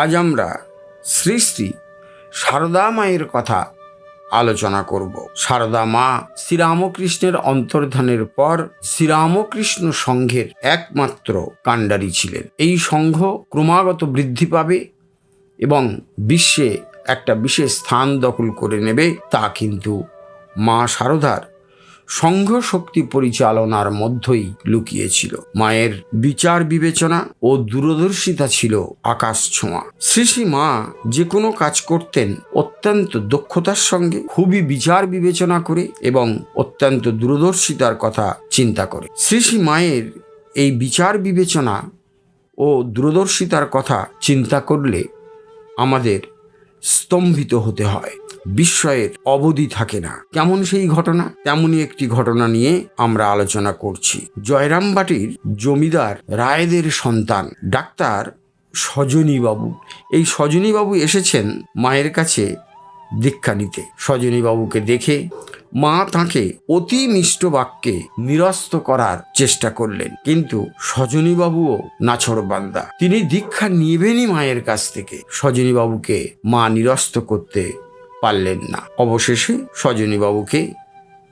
আজ আমরা শ্রী শ্রী সারদা মায়ের কথা আলোচনা করব। সারদা মা শ্রীরামকৃষ্ণের অন্তর্ধানের পর শ্রীরামকৃষ্ণ সংঘের একমাত্র কাণ্ডারি ছিলেন। এই সংঘ ক্রমাগত বৃদ্ধি পাবে এবং বিশ্বে একটা বিশেষ স্থান দখল করে নেবে তা কিন্তু মা সারদার সংঘ শক্তি পরিচালনার মধ্যেই লুকিয়েছিল। মায়ের বিচার বিবেচনা ও দূরদর্শিতা ছিল আকাশ ছোঁয়া। শ্রী শ্রী মা যে কোনো কাজ করতেন অত্যন্ত দক্ষতার সঙ্গে খুবই বিচার বিবেচনা করে এবং অত্যন্ত দূরদর্শিতার কথা চিন্তা করে। শ্রী শ্রী মায়ের এই বিচার বিবেচনা ও দূরদর্শিতার কথা চিন্তা করলে আমাদের স্তম্ভিত হতে হয়। বিস্ময়ের অবধি থাকে না। কেমন সেই ঘটনা? তেমনই একটি ঘটনা নিয়ে আমরা আলোচনা করছি। জয়রামবাটির জমিদার রায়দের সন্তান, ডাক্তার সজনীবাবু। এই সজনীবাবু এসেছেন মায়ের কাছে দীক্ষা নিতে। সজনীবাবুকে দেখে মা তাকে অতি মিষ্ট বাক্যে নিরস্ত করার চেষ্টা করলেন। কিন্তু সজনীবাবুও নাছড়বান্দা তিনি দীক্ষা নিবেনই মায়ের কাছ থেকে। সজনীবাবুকে মা নিরস্ত করতে পারলেন না। অবশেষে সজনীবাবুকে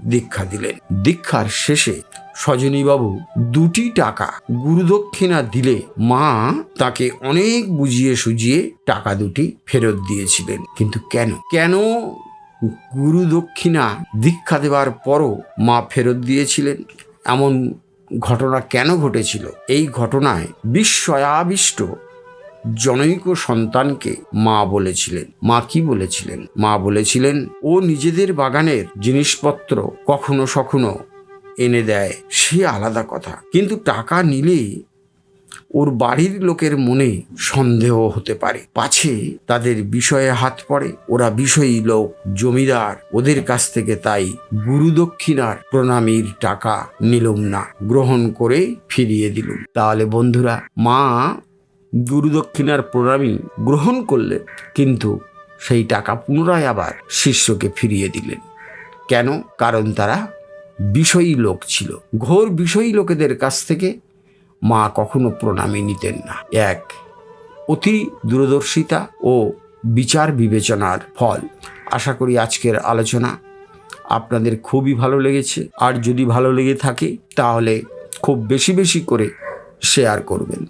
দীক্ষা দিলেন। দীক্ষার শেষে সজনীবাবু দুটি টাকা গুরুদক্ষিণা দিলে মা তাকে অনেক বুঝিয়ে সুজিয়ে টাকা দুটি ফেরত দিয়েছিলেন। কিন্তু কেন? কেন গুরু দক্ষিণা দীক্ষা দেওয়ার পরও মা ফেরত দিয়েছিলেন? এমন ঘটনা কেন ঘটেছিল? এই ঘটনায় বিস্ময়াবিষ্ট জনৈক সন্তানকে মা বলেছিলেন। মা কি বলেছিলেন? মা বলেছিলেন, ও নিজেদের বাগানের জিনিসপত্র কখনো সখনো এনে দেয়, সে আলাদা কথা। কিন্তু টাকা নিলেই ওর বাড়ির লোকের মনে সন্দেহ হতে পারে। পাছে তাদের বিষয়ে হাত পড়ে। ওরা বিষয়ী লোক, জমিদার। ওদের কাছ থেকে তাই গুরুদক্ষিণার প্রণামীর টাকা নিলুম না। গ্রহণ করে ফিরিয়ে দিলুম। তাহলে বন্ধুরা, মা গুরুদক্ষিণার প্রণামী গ্রহণ করলেন কিন্তু সেই টাকা পুনরায় আবার শিষ্যকে ফিরিয়ে দিলেন। কেন? কারণ তারা বিষয়ী লোক ছিল। ঘোর বিষয়ী লোকেদের কাছ থেকে মা কখনো প্রণামী নিতেন না। এক, অতি দূরদর্শিতা ও বিচার বিবেচনার ফল। আশা করি আজকের আলোচনা আপনাদের খুবই ভালো লেগেছে। আর যদি ভালো লেগে থাকে, তাহলে খুব বেশি বেশি করে শেয়ার করবেন।